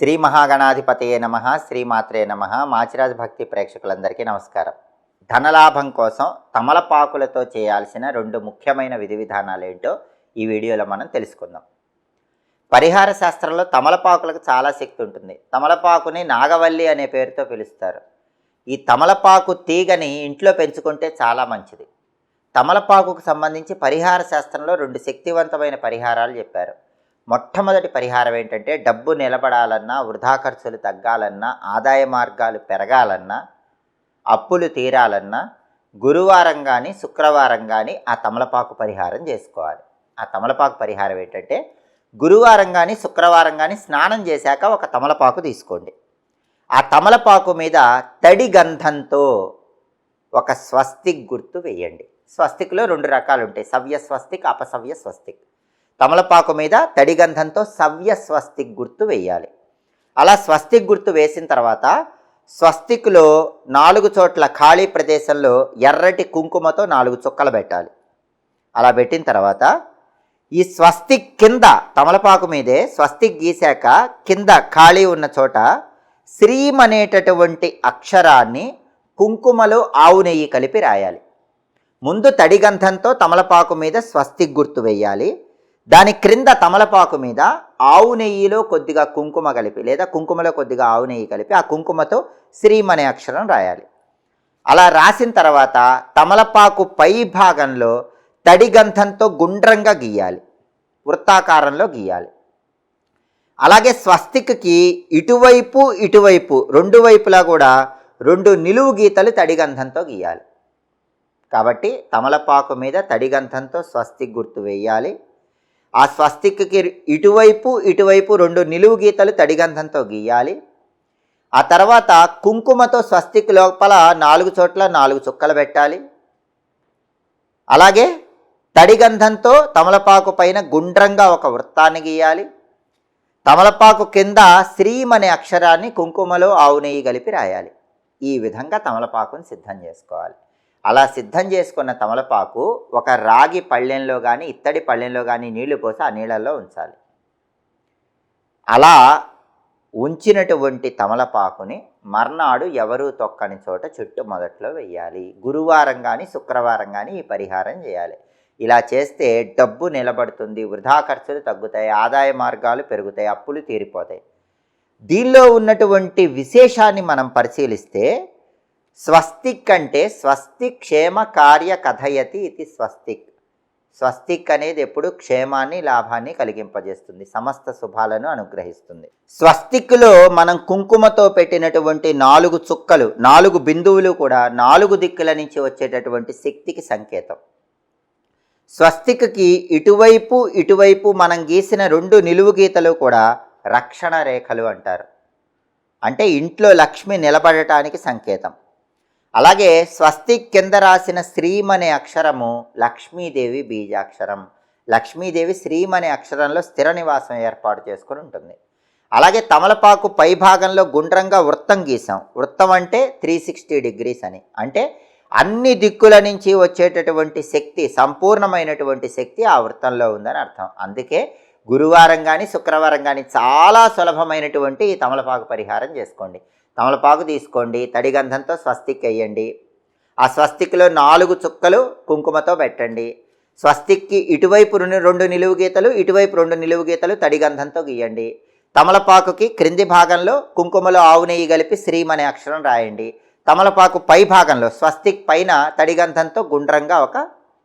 శ్రీ మహాగణాధిపతయే నమ శ్రీమాత్రే నమ. మాచిరాజ్ భక్తి ప్రేక్షకులందరికీ నమస్కారం. ధనలాభం కోసం తమలపాకులతో చేయాల్సిన రెండు ముఖ్యమైన విధి విధానాలు ఏంటో ఈ వీడియోలో మనం తెలుసుకుందాం. పరిహార శాస్త్రంలో తమలపాకులకు చాలా శక్తి ఉంటుంది. తమలపాకుని నాగవల్లి అనే పేరుతో పిలుస్తారు. ఈ తమలపాకు తీగని ఇంట్లో పెంచుకుంటే చాలా మంచిది. తమలపాకుకు సంబంధించి పరిహార శాస్త్రంలో రెండు శక్తివంతమైన పరిహారాలు చెప్పారు. మొట్టమొదటి పరిహారం ఏంటంటే డబ్బు నిలబడాలన్నా వృధా ఖర్చులు తగ్గాలన్నా ఆదాయ మార్గాలు పెరగాలన్నా అప్పులు తీరాలన్నా గురువారం కానీ శుక్రవారం కానీ ఆ తమలపాకు పరిహారం చేసుకోవాలి. ఆ తమలపాకు పరిహారం ఏంటంటే గురువారం కానీ శుక్రవారం కానీ స్నానం చేశాక ఒక తమలపాకు తీసుకోండి. ఆ తమలపాకు మీద తడి గంధంతో ఒక స్వస్తిక్ గుర్తు వేయండి. స్వస్తిక్లో రెండు రకాలు ఉంటాయి. సవ్య స్వస్తిక్ అపసవ్య స్వస్తిక్ తమలపాకు మీద తడిగంధంతో సవ్య స్వస్తిక్ గుర్తు వేయాలి. అలా స్వస్తిక్ గుర్తు వేసిన తర్వాత స్వస్తిక్లో నాలుగు చోట్ల ఖాళీ ప్రదేశంలో ఎర్రటి కుంకుమతో నాలుగు చుక్కలు పెట్టాలి. అలా పెట్టిన తర్వాత ఈ స్వస్తిక్ కింద తమలపాకు మీదే స్వస్తిక్ గీశాక కింద ఖాళీ ఉన్న చోట శ్రీం అనేటటువంటి అక్షరాన్ని కుంకుమలో ఆవు నెయ్యి కలిపి రాయాలి. ముందు తడిగంధంతో తమలపాకు మీద స్వస్తిక్ గుర్తు వేయాలి. దాని క్రింద తమలపాకు మీద ఆవు నెయ్యిలో కొద్దిగా కుంకుమ కలిపి లేదా కుంకుమలో కొద్దిగా ఆవు నెయ్యి కలిపి ఆ కుంకుమతో శ్రీం అనే అక్షరం రాయాలి. అలా రాసిన తర్వాత తమలపాకు పై భాగంలో తడి గంధంతో గుండ్రంగా గీయాలి. వృత్తాకారంలో గీయాలి. అలాగే స్వస్తిక్కి ఇటువైపు ఇటువైపు రెండు వైపులా కూడా రెండు నిలువు గీతలు తడిగంధంతో గీయాలి. కాబట్టి తమలపాకు మీద తడిగంధంతో స్వస్తిక్ గుర్తు వేయాలి. ఆ స్వస్తిక్కి ఇటువైపు ఇటువైపు రెండు నిలువు గీతలు తడిగంధంతో గీయాలి. ఆ తర్వాత కుంకుమతో స్వస్తిక్ లోపల నాలుగు చోట్ల నాలుగు చుక్కలు పెట్టాలి. అలాగే తడిగంధంతో తమలపాకు పైన గుండ్రంగా ఒక వృత్తాన్ని గీయాలి. తమలపాకు కింద శ్రీం అనే అక్షరాన్ని కుంకుమలో ఆవు నెయ్యి కలిపి రాయాలి. ఈ విధంగా తమలపాకుని సిద్ధం చేసుకోవాలి. అలా సిద్ధం చేసుకున్న తమలపాకు ఒక రాగి పళ్ళెంలో కానీ ఇత్తడి పళ్ళెంలో కానీ నీళ్ళు పోసి ఆ నీళ్ళల్లో ఉంచాలి. అలా ఉంచినటువంటి తమలపాకుని మర్నాడు ఎవరూ తొక్కని చోట చుట్టు మొదట్లో వెయ్యాలి. గురువారం కానీ శుక్రవారం కానీ ఈ పరిహారం చేయాలి. ఇలా చేస్తే డబ్బు నిలబడుతుంది వృధా ఖర్చులు తగ్గుతాయి ఆదాయ మార్గాలు పెరుగుతాయి అప్పులు తీరిపోతాయి. దీనిలో ఉన్నటువంటి విశేషాన్ని మనం పరిశీలిస్తే స్వస్తిక్ అంటే స్వస్తి క్షేమ కార్య కథయతి ఇది స్వస్తిక్. స్వస్తిక్ అనేది ఎప్పుడు క్షేమాన్ని లాభాన్ని కలిగింపజేస్తుంది సమస్త శుభాలను అనుగ్రహిస్తుంది. స్వస్తిక్లో మనం కుంకుమతో పెట్టినటువంటి నాలుగు చుక్కలు నాలుగు బిందువులు కూడా నాలుగు దిక్కుల నుంచి వచ్చేటటువంటి శక్తికి సంకేతం. స్వస్తిక్కి ఇటువైపు ఇటువైపు మనం గీసిన రెండు నిలువు గీతలు కూడా రక్షణ రేఖలు అంటారు. అంటే ఇంట్లో లక్ష్మి నిలబడటానికి సంకేతం. అలాగే స్వస్తి కింద రాసిన శ్రీం అనే అక్షరము లక్ష్మీదేవి బీజాక్షరం. లక్ష్మీదేవి శ్రీం అనే అక్షరంలో స్థిర నివాసం ఏర్పాటు చేసుకుని ఉంటుంది. అలాగే తమలపాకు పై భాగంలో గుండ్రంగా వృత్తం గీసాం. వృత్తం అంటే త్రీ సిక్స్టీ డిగ్రీస్ అని. అంటే అన్ని దిక్కుల నుంచి వచ్చేటటువంటి శక్తి సంపూర్ణమైనటువంటి శక్తి ఆ వృత్తంలో ఉందని అర్థం. అందుకే గురువారం కానీ శుక్రవారం కానీ చాలా సులభమైనటువంటి ఈ తమలపాకు పరిహారం చేసుకోండి. తమలపాకు తీసుకోండి తడిగంధంతో స్వస్తిక్ వేయండి. ఆ స్వస్తిక్లో నాలుగు చుక్కలు కుంకుమతో పెట్టండి. స్వస్తిక్కి ఇటువైపు రెండు రెండు నిలువు గీతలు ఇటువైపు రెండు నిలువు గీతలు తడిగంధంతో గీయండి. తమలపాకుకి క్రింది భాగంలో కుంకుమలో ఆవు నెయ్యి కలిపి శ్రీం అనే అక్షరం రాయండి. తమలపాకు పై భాగంలో స్వస్తిక్ పైన తడిగంధంతో గుండ్రంగా ఒక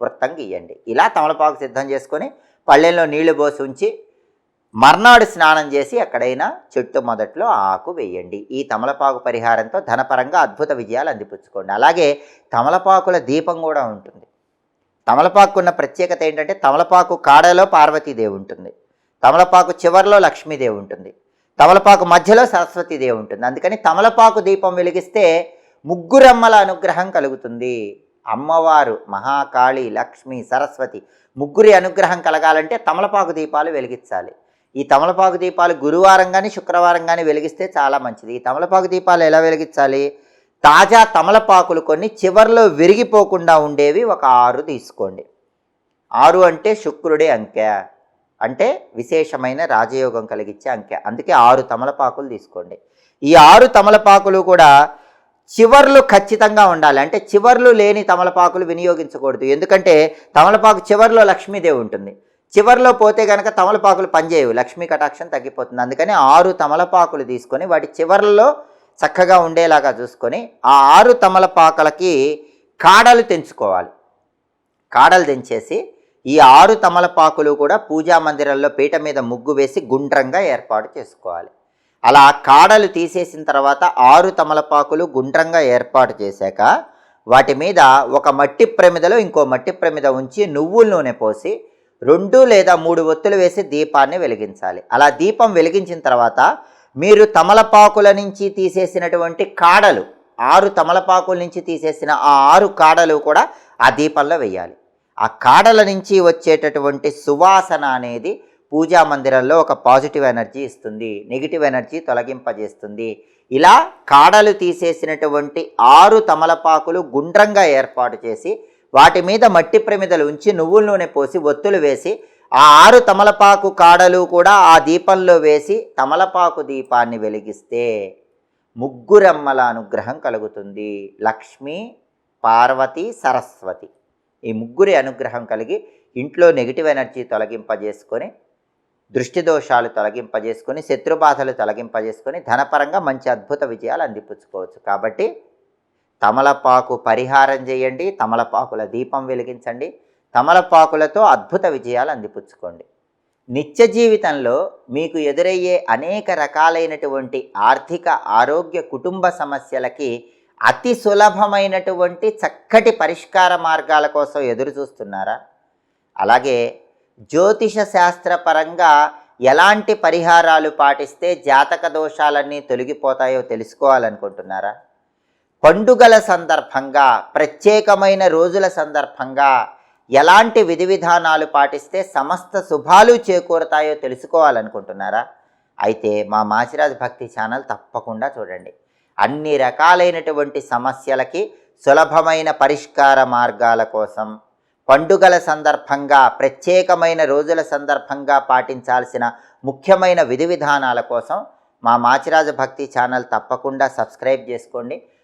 వృత్తం గీయండి. ఇలా తమలపాకు సిద్ధం చేసుకొని పళ్ళెంలో నీళ్ళు పోసి ఉంచి మర్నాడు స్నానం చేసి ఎక్కడైనా చెట్టు మొదట్లో ఆకు వేయండి. ఈ తమలపాకు పరిహారంతో ధనపరంగా అద్భుత విజయాలు అందిపుచ్చుకోండి. అలాగే తమలపాకుల దీపం కూడా ఉంటుంది. తమలపాకు ఉన్న ప్రత్యేకత ఏంటంటే తమలపాకు కాడలో పార్వతీదేవి ఉంటుంది. తమలపాకు చివరిలో లక్ష్మీదేవి ఉంటుంది. తమలపాకు మధ్యలో సరస్వతీదేవి ఉంటుంది. అందుకని తమలపాకు దీపం వెలిగిస్తే ముగ్గురమ్మల అనుగ్రహం కలుగుతుంది. అమ్మవారు మహాకాళి లక్ష్మి సరస్వతి ముగ్గురి అనుగ్రహం కలగాలంటే తమలపాకు దీపాలు వెలిగించాలి. ఈ తమలపాకు దీపాలు గురువారం కానీ శుక్రవారం కానీ వెలిగిస్తే చాలా మంచిది. ఈ తమలపాకు దీపాలు ఎలా వెలిగించాలి? తాజా తమలపాకులు కొన్ని చివర్లో విరిగిపోకుండా ఉండేవి ఒక ఆరు తీసుకోండి. ఆరు అంటే శుక్రుడే అంకె. అంటే విశేషమైన రాజయోగం కలిగించే అంకె. అందుకే ఆరు తమలపాకులు తీసుకోండి. ఈ ఆరు తమలపాకులు కూడా చివర్లు ఖచ్చితంగా ఉండాలి. అంటే చివర్లు లేని తమలపాకులు వినియోగించకూడదు. ఎందుకంటే తమలపాకు చివర్లో లక్ష్మీదేవి ఉంటుంది. చివరిలో పోతే కనుక తమలపాకులు పనిచేయవు. లక్ష్మీ కటాక్షం తగ్గిపోతుంది. అందుకని ఆరు తమలపాకులు తీసుకొని వాటి చివర్లలో చక్కగా ఉండేలాగా చూసుకొని ఆ ఆరు తమలపాకులకి కాడలు తెంచుకోవాలి. కాడలు తెంచేసి ఈ ఆరు తమలపాకులు కూడా పూజా మందిరంలో పీట మీద ముగ్గు వేసి గుండ్రంగా ఏర్పాటు చేసుకోవాలి. అలా కాడలు తీసేసిన తర్వాత ఆరు తమలపాకులు గుండ్రంగా ఏర్పాటు చేశాక వాటి మీద ఒక మట్టి ప్రమిదలో ఇంకో మట్టి ప్రమిద ఉంచి నువ్వుల నూనె పోసి రెండు లేదా మూడు ఒత్తులు వేసి దీపాన్ని వెలిగించాలి. అలా దీపం వెలిగించిన తర్వాత మీరు తమలపాకుల నుంచి తీసేసినటువంటి కాడలు ఆరు తమలపాకుల నుంచి తీసేసిన ఆ ఆరు కాడలు కూడా ఆ దీపంలో వేయాలి. ఆ కాడల నుంచి వచ్చేటటువంటి సువాసన అనేది పూజా మందిరంలో ఒక పాజిటివ్ ఎనర్జీ ఇస్తుంది నెగిటివ్ ఎనర్జీ తొలగింపజేస్తుంది. ఇలా కాడలు తీసేసినటువంటి ఆరు తమలపాకులు గుండ్రంగా ఏర్పాటు చేసి వాటి మీద మట్టి ప్రమిదలు ఉంచి నువ్వుల నూనె పోసి ఒత్తులు వేసి ఆ ఆరు తమలపాకు కాడలు కూడా ఆ దీపంలో వేసి తమలపాకు దీపాన్ని వెలిగిస్తే ముగ్గురమ్మల అనుగ్రహం కలుగుతుంది. లక్ష్మి పార్వతి సరస్వతి. ఈ ముగ్గురి అనుగ్రహం కలిగి ఇంట్లో నెగిటివ్ ఎనర్జీ తొలగింపజేసుకొని దృష్టి దోషాలు తొలగింపజేసుకొని శత్రుబాధలు తొలగింపజేసుకొని ధనపరంగా మంచి అద్భుత విజయాలు అందిపుచ్చుకోవచ్చు. కాబట్టి తమలపాకు పరిహారం చేయండి తమలపాకుల దీపం వెలిగించండి తమలపాకులతో అద్భుత విజయాలు అందిపుచ్చుకోండి. నిత్య జీవితంలో మీకు ఎదురయ్యే అనేక రకాలైనటువంటి ఆర్థిక ఆరోగ్య కుటుంబ సమస్యలకి అతి సులభమైనటువంటి చక్కటి పరిష్కార మార్గాల కోసం ఎదురు చూస్తున్నారా? అలాగే జ్యోతిష శాస్త్రపరంగా ఎలాంటి పరిహారాలు పాటిస్తే జాతక దోషాలన్నీ తొలగిపోతాయో తెలుసుకోవాలనుకుంటున్నారా? పండుగల సందర్భంగా ప్రత్యేకమైన రోజుల సందర్భంగా ఎలాంటి విధి విధానాలు పాటిస్తే సమస్త శుభాలు చేకూరుతాయో తెలుసుకోవాలనుకుంటున్నారా? అయితే మా మాచిరాజ్ భక్తి ఛానల్ తప్పకుండా చూడండి. అన్ని రకాలైనటువంటి సమస్యలకి సులభమైన పరిష్కార మార్గాల కోసం పండుగల సందర్భంగా ప్రత్యేకమైన రోజుల సందర్భంగా పాటించాల్సిన ముఖ్యమైన విధి విధానాల కోసం మా మాచిరాజ భక్తి ఛానల్ తప్పకుండా సబ్స్క్రైబ్ చేసుకోండి.